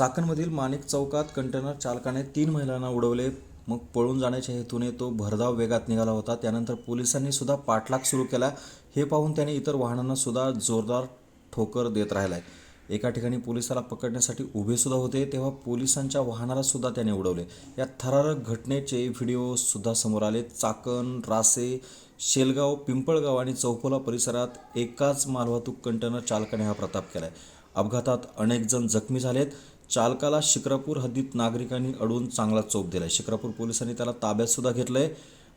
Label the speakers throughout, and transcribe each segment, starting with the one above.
Speaker 1: चाकणमधील माणिक चौकात कंटेनर चालकाने तीन महिलांना उडवले. मग पळून जाण्याच्या हेतूने तो भरधाव वेगात निघाला होता. त्यानंतर पोलिसांनी सुद्धा पाठलाग सुरू केला. हे पाहून त्याने इतर वाहनांना सुद्धा जोरदार ठोकर देत राहिलाय. एका ठिकाणी पोलिसाला पकडण्यासाठी उभे सुद्धा होते. तेव्हा पोलिसांच्या वाहनाला सुद्धा त्याने उडवले. या थरारक घटनेचे व्हिडिओ सुद्धा समोर आले. चाकण रासे शेलगाव पिंपळगाव आणि चौफोला परिसरात एकाच मालवाहतूक कंटेनर चालकाने हा प्रताप केलाय. अपघातात अनेक जण जखमी झालेत. चालकाला शिक्रापूर हद्दीत नागरिकांनी अडवून चांगला चोप दिलाय. शिक्रापूर पोलिसांनी त्याला ताब्यात सुद्धा घेतलंय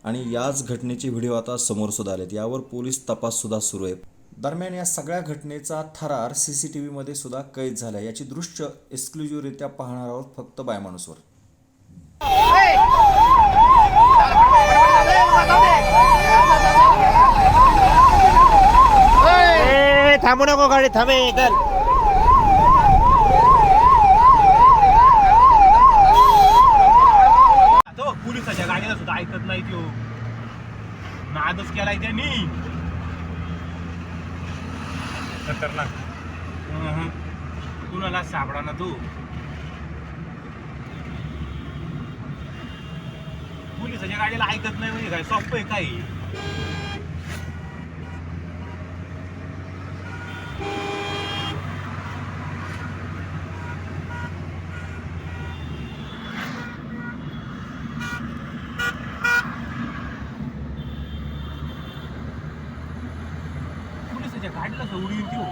Speaker 1: आणि याच घटनेचे व्हिडिओ आता समोर सुद्धा आलेत. यावर पोलीस तपास सुद्धा सुरू आहे. दरम्यान या सगळ्या घटनेचा थरार सी सी टी व्हीमध्ये सुद्धा कैद झाला याची दृश्य एक्सक्लुझिव्हरित्या पाहणार आहोत फक्त बायमाणूसवर
Speaker 2: थांबू नको गाडी थांबे चल
Speaker 3: तो पोलिसाच्या गाडीला सुद्धा ऐकत नाही तो नादच केलाय त्यांनी. खतरनाक. कुणाला सापडा ना तू? पोलिसाच्या गाडीला ऐकत नाही म्हणजे काय? सोपं आहे काय पोलिसाच्या गाडीला उडी येईल तो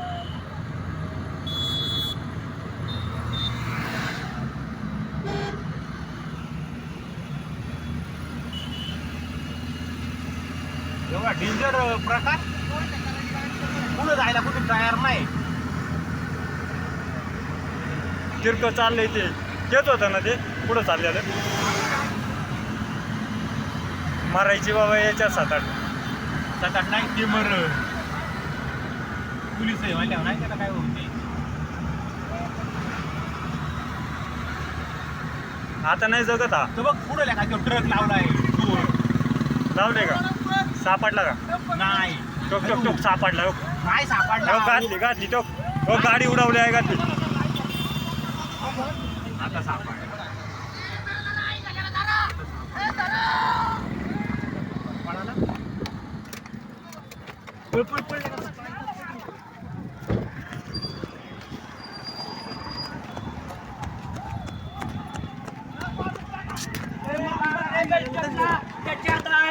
Speaker 3: एवढा डेंजर प्रकार पुढे जायला कुठे तयार नाही.
Speaker 4: तिरकं चाललंय ते. तेच होतं ना ते. पुढं चाललेलं? मारायची बाबा याच्या सात आठ
Speaker 3: सात आठ नाही ते मर. पोलीस आहे म्हणल्यावर नाही त्याला काय होते
Speaker 4: आता नाही जगत हा.
Speaker 3: तर बघ पुढे काय तो ट्रक लावलाय. जोर
Speaker 4: लावले का? सापडला का?
Speaker 3: नाही.
Speaker 4: टोक टोक टोक सापडला. हो.
Speaker 3: नाही सापडला.
Speaker 4: हो, घातली घातली टोक. हो गाडी उडवली आहे घातली
Speaker 3: आता सापड पळ पळ पळ.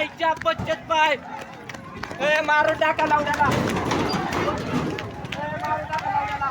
Speaker 2: बचत पाय. ए मारून टाका लावण्याला. मारून टाका
Speaker 4: लावण्याला.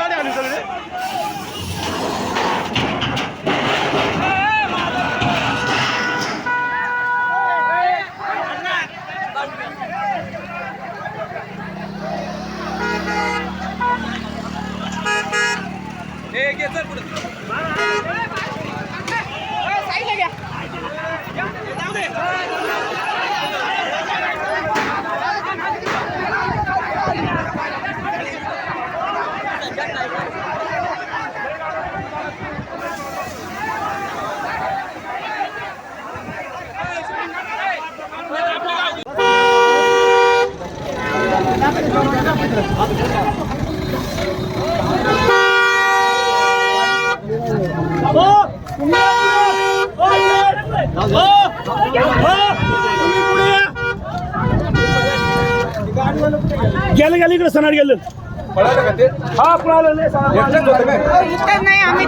Speaker 4: சைட்ல गेलं गेलं इकडे सणाड गेलं. हा पळालं नाही
Speaker 5: आम्ही